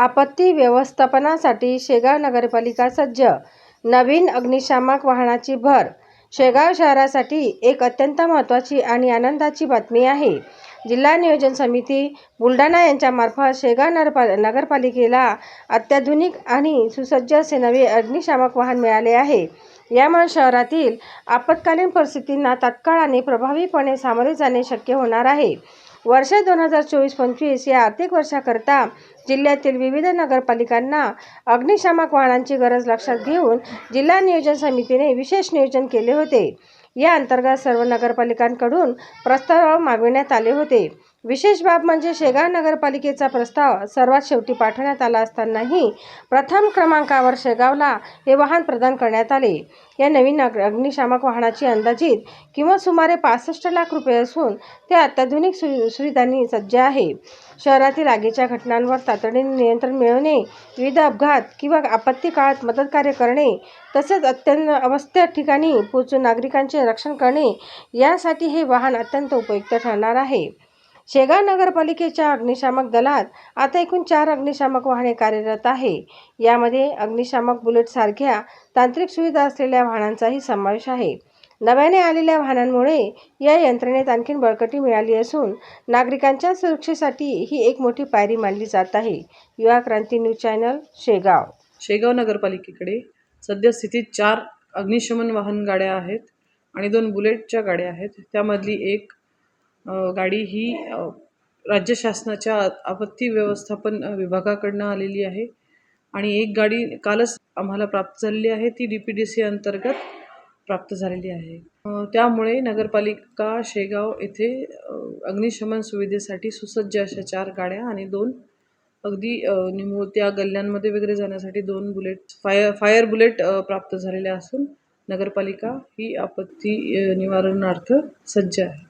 आपत्ती व्यवस्थापनासाठी शेगाव नगरपालिका सज्ज. नवीन अग्निशामक वाहनाची भर. शेगाव शहरासाठी एक अत्यंत महत्त्वाची आणि आनंदाची बातमी आहे. जिल्हा नियोजन समिती बुलढाणा यांच्यामार्फत शेगाव नगरपा नगरपालिकेला अत्याधुनिक आणि सुसज्ज असे नवे अग्निशामक वाहन मिळाले आहे. यामुळे शहरातील आपत्कालीन परिस्थितींना तात्काळ आणि प्रभावीपणे सामोरे जाणे शक्य होणार आहे. वर्ष दोन हजार चोवीस पंचवीस या आर्थिक वर्षाकरता जिल्ह्यातील विविध नगरपालिकांना अग्निशामक वाहनांची गरज लक्षात घेऊन जिल्हा नियोजन समितीने विशेष नियोजन केले होते. या अंतर्गत सर्व नगरपालिकांकडून प्रस्ताव मागविण्यात आले होते. विशेष बाब म्हणजे शेगाव नगरपालिकेचा प्रस्ताव सर्वात शेवटी पाठवण्यात आला असतानाही प्रथम क्रमांकावर शेगावला हे वाहन प्रदान करण्यात आले. या नवीन अग्निशामक वाहनाची अंदाजित किंमत सुमारे पासष्ट लाख रुपये असून ते अत्याधुनिक सु सुविधांनी सज्ज आहे. शहरातील आगीच्या घटनांवर तातडीने नियंत्रण मिळवणे विविध अपघात किंवा आपत्ती काळात मदतकार्य करणे तसेच अत्यंत अवस्थेत ठिकाणी पोहोचून नागरिकांचे रक्षण करणे यासाठी हे वाहन अत्यंत उपयुक्त ठरणार आहे. शेगाव नगरपालिकेच्या अग्निशामक दलात आता एकूण चार अग्निशामक वाहने कार्यरत आहे. यामध्ये अग्निशामक बुलेटसारख्या तांत्रिक सुविधा असलेल्या वाहनांचाही समावेश आहे. नव्याने आलेल्या वाहनांमुळे या यंत्रणेत आणखीन बळकटी मिळाली असून नागरिकांच्या सुरक्षेसाठी ही एक मोठी पायरी मानली जात आहे. युवा क्रांती न्यूज चॅनल शेगाव. शेगाव नगरपालिकेकडे सध्या स्थितीत चार अग्निशमन वाहन गाड्या आहेत आणि दोन बुलेटच्या गाड्या आहेत. त्यामधली एक गाडी ही राज्य शासनाच्या आपत्ती व्यवस्थापन विभागाकडनं आलेली आहे. आणि एक गाडी कालच आम्हाला प्राप्त झालेली आहे. ती डी पी डी सी अंतर्गत प्राप्त झालेली आहे. त्यामुळे नगरपालिका शेगाव येथे अग्निशमन सुविधेसाठी सुसज्ज अशा चार गाड्या आणि दोन अगदी अ, गल्ल्यांमध्ये वगैरे जाण्यासाठी दोन बुलेट फायर फायर बुलेट प्राप्त झालेल्या असून नगरपालिका ही आपत्ती निवारणार्थ सज्ज आहे.